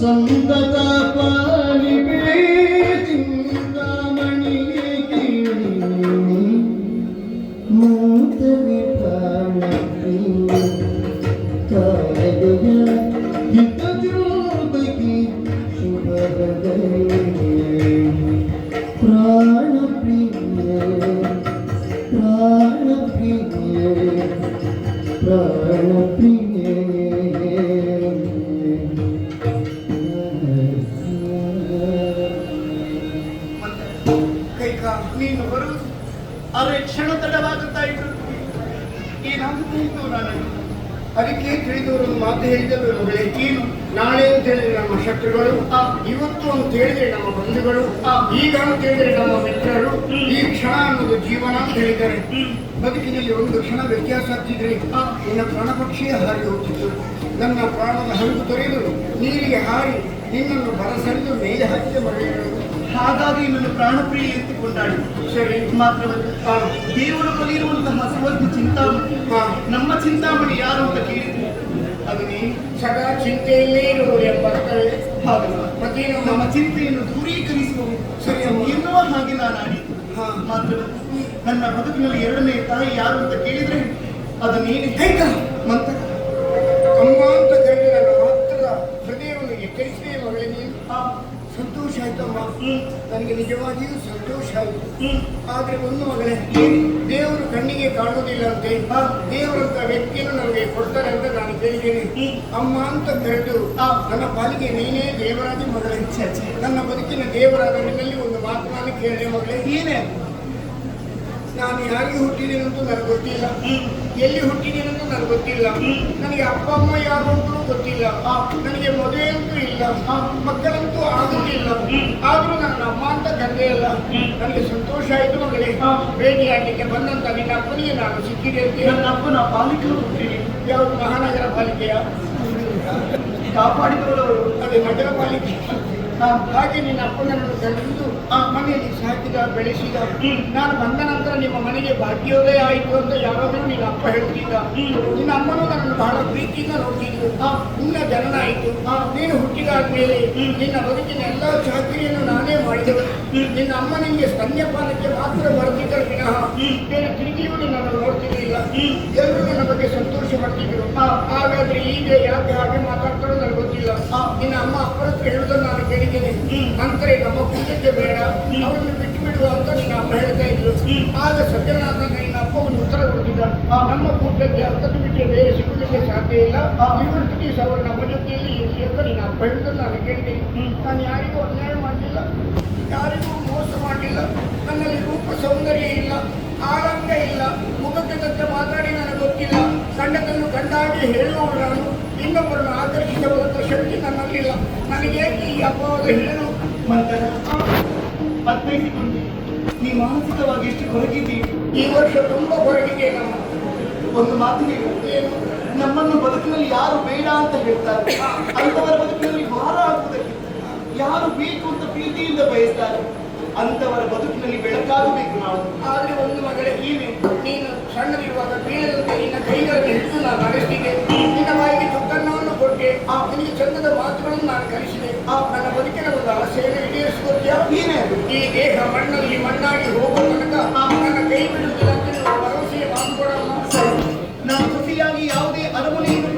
സന്തത പാലികളെ ചിന്താമണിയേക്ക് മൂത്ത വിഭാഗത്തിൽ കാലകൾ ഹിതജ്യോതിക്ക് ശുഭഹൃദയ പ്രാണപ്രിയ പ്രാണപ്രിയ പ്രാണപ്രിയ ಕೈಕ ನೀನು ಬರು. ಅರೆ ಕ್ಷಣ ತಡವಾಗುತ್ತಾ ಇದ್ರು ಏನಾಗುತ್ತಾ ನಾನು ಅದಕ್ಕೆ ತಿಳಿದವರು ಮಾತು ಹೇಳಿದರು. ಮಗಳೇ ಏನು ನಾಳೆ ಅಂತ ಹೇಳಿದ್ರೆ ನಮ್ಮ ಶತ್ರುಗಳು ಇವತ್ತು ಅಂತ ಹೇಳಿದ್ರೆ ನಮ್ಮ ಬಂಧುಗಳು ಈಗ ಅಂತ ಹೇಳಿದ್ರೆ ನಮ್ಮ ಮಿತ್ರರು, ಈ ಕ್ಷಣ ಅನ್ನೋದು ಜೀವನ ಅಂತ ಹೇಳಿದ್ದಾರೆ. ಬದುಕಿನಲ್ಲಿ ಒಂದು ಕ್ಷಣ ವ್ಯತ್ಯಾಸ ಆಗ್ತಿದ್ರೆ ನಿನ್ನ ಪ್ರಾಣ ಪಕ್ಷಿಯೇ ಹಾರಿ ಹೋಗ್ತಿತ್ತು. ನನ್ನ ಪ್ರಾಣದ ಹರಿದು ತೊರೆದು ನೀರಿಗೆ ಹಾರಿ ನಿನ್ನನ್ನು ಬರಸರಿದು ಮೇಲೆ ಹಾಕಿದ ಮಳೆಯರು ಹಾಗಾಗಿ ನನ್ನ ಪ್ರಾಣಪ್ರಿಯ ಎತ್ತಿಕೊಂಡಾಳೆ ಮಾತ್ರವಲ್ಲ ದೇವರ ಬಲಿರುವಂತಹ ಸುವರ್ಣ ಚಿಂತಾಮಣಿ. ನಮ್ಮ ಚಿಂತಾಮಣಿ ಯಾರು ಅಂತ ಕೇಳಿದ್ರು? ಅದು ನೀ ಸದಾ ಚಿಂತೆಯಲ್ಲೇ ಇರುವುದು ಎಂಬ ನಮ್ಮ ಚಿಂತೆಯನ್ನು ದೂರೀಕರಿಸುವ. ಎನ್ನುವ ಹಾಗೆ ನಾನು ಆಡಿದ್ದು. ಹಾ. ಮಾತ್ರವಲ್ಲ ನನ್ನ ಬದುಕಿನಲ್ಲಿ ಎರಡನೇ ತಾಯಿ ಯಾರು ಅಂತ ಕೇಳಿದ್ರೆ ಅದು ನೀನು ಹೇಗ? ಮಂತ್ರ. ಆಯ್ತಮ್ಮ ನನಗೆ ನಿಜವಾಗಿಯೂ ಸಂತೋಷ ಆಯಿತು. ಆದರೆ ಒಂದು ಮಗಳೇ ದೇವರು ಕಣ್ಣಿಗೆ ಕಾಣುವುದಿಲ್ಲ ಅಂತ ದೇವರಂತ ವ್ಯಕ್ತಿಯನ್ನು ನನಗೆ ಕೊಡ್ತಾರೆ ಅಂತ ನಾನು ಕೇಳಿದ್ದೇನೆ. ಅಮ್ಮ ಅಂತ ಕರೆದು ಆ. ನನ್ನ ಪಾಲಿಗೆ ನೀನೇ ದೇವರಾದಿ ಮಗಳೇ. ಛೆ, ಛೆ. ನನ್ನ ಬದುಕಿನ ದೇವರಾದ ನಿನ್ನಲ್ಲಿ ಒಂದು ಮಾತು ನಾನು ಕೇಳಿದೆ ಮಗಳೇ. ಏನೇ? ನಾನು ಯಾರಿಗೆ ಹುಟ್ಟಿದ್ದೇನೆಂತೂ ನನಗೆ ಗೊತ್ತಿಲ್ಲ. ಎಲ್ಲಿ ಹುಟ್ಟಿದ್ದೇನೆಂತೂ ನನಗೆ ಗೊತ್ತಿಲ್ಲ. ನನಗೆ ಅಪ್ಪ ಅಮ್ಮ ಯಾರು ಅಂತಲೂ ಗೊತ್ತಿಲ್ಲ. ನನಗೆ ಮದುವೆ ಅಂತೂ ಇಲ್ಲ. ಮಕ್ಕಳಂತೂ ಆಗುತ್ತಿಲ್ಲ. ಆದ್ರೂ ನನ್ನ ಅಮ್ಮ ಅಂತ ತಂದೆ ಅಲ್ಲ. ನನಗೆ ಸಂತೋಷ ಆಯ್ತು ಮಗಳೇ. ಭೇಟಿ ಭೇಟಿಯಾಗಲಿಕ್ಕೆ ಬಂದಂತ ನಿನ್ನ ಅಪ್ಪನಿಗೆ ನಾನು ಸಿಕ್ಕಿದೆ ಅಂತ ನನ್ನ ಅಪ್ಪನ ಪಾಲಿಕರು ಹುಟ್ಟಿರಿ. ಯಾವುದು ಮಹಾನಗರ ಪಾಲಿಕೆಯ? ಕಾಪಾಡಿದವರು ಅದೇ ನಗರ ಪಾಲಿಕೆ. ಹಾಗೆ ನಿನ್ನ ಅಪ್ಪನನ್ನು ಕರೆದು ಆ ಮನೆಯಲ್ಲಿ ಸಾಕಿದ ಬೆಳೆಸಿದ. ನಾನು ಬಂದ ನಂತರ ನಿಮ್ಮ ಮನೆಗೆ ಭಾಗ್ಯೋದಯ ಆಯಿತು ಅಂತ ಯಾವಾಗಲೂ ನಿನ್ನ ಅಪ್ಪ ಹೇಳ್ತಿದ್ದ. ನಿನ್ನ ಅಮ್ಮನೂ ನನ್ನನ್ನು ಬಹಳ ಪ್ರೀತಿಯಿಂದ ನೋಡ್ತಿದ್ರು. ನಿನ್ನ ಜನನ ಆಯಿತು. ನೀನು ಹುಟ್ಟಿದಾದ್ಮೇಲೆ ನಿನ್ನ ಬದುಕಿನ ಎಲ್ಲ ಚಾಕರಿಯನ್ನು ನಾನೇ ಮಾಡಿದೆ. ನಿನ್ನ ಅಮ್ಮ ನಿಮಗೆ ಸ್ತನ್ಯಪಾನಕ್ಕೆ ಮಾತ್ರ ಬರೆದಿದ್ದರು ವಿನಃ. ಬೇರೆ ತಿರುಗಿಯೂ ನಿನ್ನನ್ನು ನೋಡ್ತಿರಲಿಲ್ಲ. ಎಲ್ಲರೂ ನನ್ನ ಬಗ್ಗೆ ಸಂತೋಷ ಪಡ್ತಿದ್ರು. ಹಾಗಾದ್ರೆ ಈಗ ಯಾಕೆ ಹಾಗೆ ಮಾತಾಡ್ತಾರೋ ನನಗೆ ಗೊತ್ತಿಲ್ಲ. ನಿನ್ನ ಅಮ್ಮ ಅಪ್ಪರ ಹೇಳುವುದನ್ನು ನಂತರ ನಮ್ಮ ಪೂಜೆಗೆ ಬೇಡ. ಅವರನ್ನು ಬಿಟ್ಟು ಬಿಡುವ ಅಂತ ನಿನ್ನ ಅಮ್ಮ ಹೇಳ್ತಾ ಇದ್ರು. ಆಗ ಸತ್ಯನಾಥ ನಿನ್ನ ಅಪ್ಪ ಒಂದು ಉತ್ತರ ಕೊಟ್ಟಿದ್ದ. ನಮ್ಮ ಕುಟುಂಬಕ್ಕೆ ಅಂತದ್ದು ಬಿಟ್ಟು ಬೇರೆ ಸಿಗುವುದಕ್ಕೆ ಸಾಧ್ಯ ಇಲ್ಲ. ಇವತ್ತು ದಿವಸ ಅವರು ನಮ್ಮ ಜೊತೆಯಲ್ಲಿ ಇರಲಿ ಅಂತ ನಿನ್ನ ಅಪ್ಪ ಹೇಳ್ತಾ ನಾನು ಕೇಳ್ತೀನಿ. ನಾನು ಯಾರಿಗೂ ಅನ್ಯಾಯ ಮಾಡಲಿಲ್ಲ. ಯಾರಿಗೂ ಮೋಸ ಮಾಡಲಿಲ್ಲ. ನನ್ನಲ್ಲಿ ರೂಪ ಸೌಂದರ್ಯ ಇಲ್ಲ. ಆರಂಭ ಇಲ್ಲ. ಮುಖಕ್ಕೆ ತಂತ್ರ ಮಾತಾಡಿ ನನಗೆ ಗೊತ್ತಿಲ್ಲ. ಕಂಡದನ್ನು ಕಂಡಾಗಿ ಹೇಳುವವರು ನಾನು ಇನ್ನೊಬ್ಬರನ್ನು ಆಕರ್ಷಿಸುವಂತ ಶಕ್ತಿ ನನ್ನಲ್ಲಿಲ್ಲ. ನನಗೆ ಈ ಅಪವಾದ ಹೇಳು ಮಂತ್ರ ನೀ ಮಾನಸಿಕವಾಗಿ ಎಷ್ಟು ಹೊರಗಿದ್ದೀವಿ ಈ ವರ್ಷ ತುಂಬ ಹೊರಗಿದೆ ನಮ್ಮ. ಒಂದು ಮಾತಿಗೆ ಏನು ನಮ್ಮನ್ನು ಬದುಕಿನಲ್ಲಿ ಯಾರು ಬೇಡ ಅಂತ ಹೇಳ್ತಾರೆ. ಅಂತವರ ಬದುಕಿನಲ್ಲಿ ಭಾರ ಆಗುವುದಕ್ಕೆ ಯಾರು ಬೇಕು ಅಂತ ಪ್ರೀತಿಯಿಂದ ಬಯಸ್ತಾರೆ? ಅಂತವರ ಬದುಕಿನಲ್ಲಿ ಬೆಳಕಾಗಬೇಕು ನಾವು. ಆದ್ರೆ ಒಂದು ಮಗಳೇ ಈ ನೀನು ಸಣ್ಣದಿರುವಾಗ ಬೀಳದಂತೆ ನಿನ್ನ ಕೈಗಳನ್ನು ಹಿಡಿದು ನಾನು ಅಗಸ್ಟಿಗೆ ನಿನಗೆ ಚಂದದ ಮಾತುಗಳನ್ನು ನಾನು ಕಲಿಸಿದೆ. ನನ್ನ ಬದುಕಿನ ಒಂದು ಆಸೆಯನ್ನು ಈಡೇರಿಸಿಕೊಡ್ತೀಯ ಏನೇ ಈ ದೇಹ ಮಣ್ಣಲ್ಲಿ ಮಣ್ಣಾಗಿ ಹೋಗುವ ತನಕ ನನ್ನ ಕೈ ಬಿಡುವುದಿಲ್ಲ ಭರವಸೆಯ ಮಾತು ಕೊಡೋಣ ನಾನು ಖುಷಿಯಾಗಿ ಯಾವುದೇ ಅರಮನೆಯನ್ನು